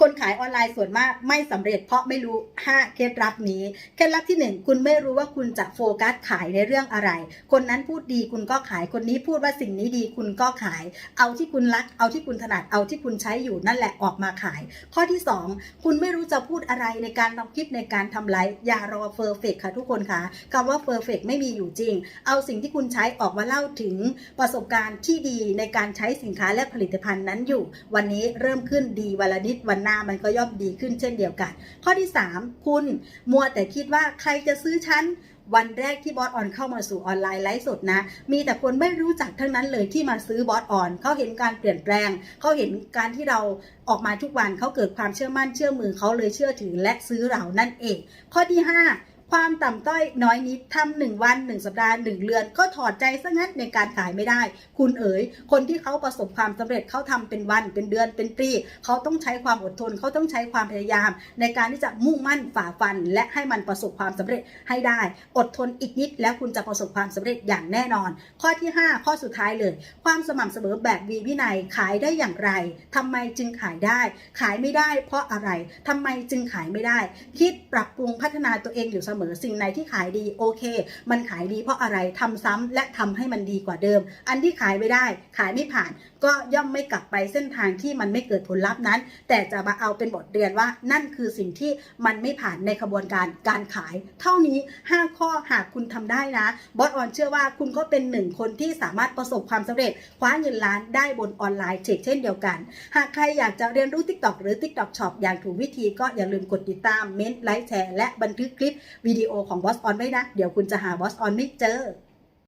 คนขายออนไลน์ส่วนมากไม่สำเร็จเพราะไม่รู้ 5 เคล็ดลับนี้ เคล็ดลับที่ 1 คุณไม่รู้ว่าคุณจะโฟกัสขายในเรื่องอะไร คนนั้นพูดดีคุณก็ขาย คนนี้พูดว่าสิ่งนี้ดีคุณก็ขาย เอาที่คุณรัก เอาที่คุณถนัด เอาที่คุณใช้อยู่นั่นแหละออกมาขาย ข้อที่ 2 คุณไม่รู้จะพูดอะไรในการทำคลิปในการทำไลฟ์อย่ารอเฟอร์เฟกค่ะทุกคนค่ะคำว่าเฟอร์เฟกไม่มีอยู่จริง เอาสิ่งที่คุณใช้ออกมาเล่าถึงประสบการณ์ที่ดีในการใช้สินค้าและผลิตภัณฑ์นั้นอยู่ วันนี้เริ่มขึ้นดีวันละนิดวันหน้ามันก็ย่อมดีขึ้นเช่นเดียวกัน ข้อที่ 3 คุณมัวแต่คิดว่าใครจะซื้อฉันวันแรกที่บอสออนเข้ามาสู่ออนไลน์ไลฟ์สดนะ มีแต่คนไม่รู้จักทั้งนั้นเลยที่มาซื้อบอสออนเขาเห็นการเปลี่ยนแปลง เขาเห็นการที่เราออกมาทุกวันเขาเกิดความเชื่อมั่นเชื่อมือเขาเลยเชื่อถือและซื้อเรานั่นเอง ข้อที่ 5 ความต่ำต้อยน้อยนิดทำหนึ่งวันหนึ่งสัปดาห์หนึ่งเดือน ก็ถอดใจซะงั้นในการขายไม่ได้ คุณเอ๋ย คนที่เขาประสบความสำเร็จเขาทำเป็นวันเป็นเดือนเป็นปีเขาต้องใช้ความอดทนเขาต้องใช้ความพยายาม ในการที่จะมุ่งมั่นฝ่าฟัน และให้มันประสบความสำเร็จให้ได้ อดทนอีกนิด แล้วคุณจะประสบความสำเร็จอย่างแน่นอน ข้อที่ 5 ข้อสุดท้ายเลย ความสม่ำเสมอแบบวีวินัยขายได้อย่างไรทำไมจึงขายได้ ขายไม่ได้ เพราะอะไรทำไมจึงขายไม่ได้ คิดปรับปรุงพัฒนาตัวเองอยู่เสมอสิ่งไหนที่ขายดีโอเค มันขายดีเพราะอะไรทำซ้ำและทำให้มันดีกว่าเดิม อันที่ขายไม่ได้ ขายไม่ผ่าน ก็ย่อมไม่กลับไปเส้นทางที่มันไม่เกิดผลลัพธ์นั้น แต่จะมาเอาเป็นบทเรียนว่า นั่นคือสิ่งที่มันไม่ผ่านในขบวนการการขาย เท่านี้ 5 ข้อหากคุณทำได้นะบอสออนเชื่อว่าคุณก็เป็นหนึ่งคนที่สามารถประสบความสำเร็จคว้าเงินล้านได้บนออนไลน์เช่นเดียวกัน หากใครอยากจะเรียนรู้ TikTok หรือ TikTok Shop อย่างถูกวิธีก็อย่าลืมกดติดตามเม้นไลค์แชร์และบันทึกคลิปวิดีโอของบอสออนไว้นะ เดี๋ยวคุณจะหาบอสออนไม่เจอ